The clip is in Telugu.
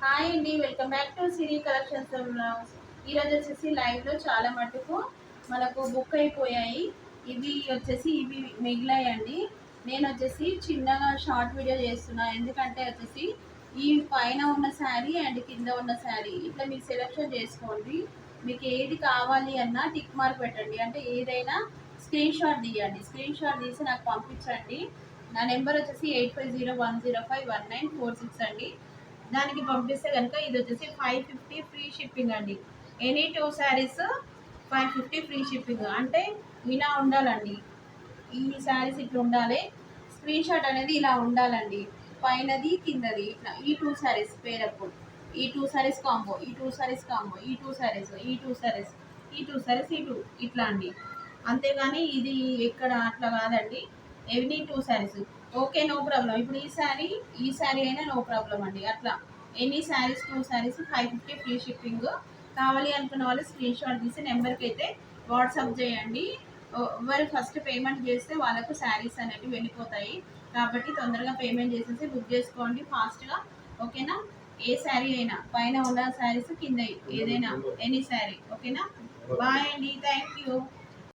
హాయ్ అండి welcome back to Siri collections ఈరోజు వచ్చేసి లైవ్లో చాలా మటుకు మనకు బుక్ అయిపోయాయి. ఇవి వచ్చేసి ఇవి మిగిలాయండి నేను వచ్చేసి చిన్నగా షార్ట్ వీడియో చేస్తున్నా. ఎందుకంటే వచ్చేసి ఈ పైన ఉన్న శారీ అండ్ కింద ఉన్న శారీ ఇట్లా మీరు సెలెక్షన్ చేసుకోండి. మీకు ఏది కావాలి అన్నా టిక్ మార్క్ పెట్టండి. అంటే ఏదైనా స్క్రీన్ షాట్ తీయండి. స్క్రీన్ షాట్ తీసి నాకు పంపించండి. నా నెంబర్ వచ్చేసి eight five zero one zero five one nine four six అండి. దానికి పంపిస్తే కనుక ఇది వచ్చేసి ఫైవ్ ఫిఫ్టీ ఫ్రీ షిప్పింగ్ అండి. Any two saris five fifty free shipping అంటే ఇలా ఉండాలండి. ఈ శారీస్ ఇట్లా ఉండాలి. స్క్రీన్ షాట్ అనేది ఇలా ఉండాలండి. పైనది కిందది ఇట్లా. ఈ టూ శారీస్ పేరప్పుడు. ఈ టూ శారీస్ కాంబో ఈ టూ శారీస్ కాంబో ఈ టూ శారీస్ ఈ టూ శారీస్ ఈ టూ శారీస్ ఈ టూ ఇట్లా అండి. అంతేగాని ఇది ఎక్కడ అట్లా కాదండి. Every two saris okay no problem ఇప్పుడు ఈ శారీ ఈ శారీ అయినా నో ప్రాబ్లం అండి. అట్లా. Any saris two saris five fifty free shipping కావాలి అనుకున్న వాళ్ళు స్క్రీన్ షాట్ తీసి నెంబర్కి అయితే వాట్సాప్ చేయండి. ఎవరు ఫస్ట్ పేమెంట్ చేస్తే వాళ్ళకు శారీస్ అనేవి వెళ్ళిపోతాయి. కాబట్టి తొందరగా పేమెంట్ చేసేసి బుక్ చేసుకోండి ఫాస్ట్గా ఓకేనా ఏ శారీ అయినా పైన ఉన్న శారీస్ కింద ఏదైనా ఎనీ శారీ ఓకేనా బాయ్ అండి. Thank you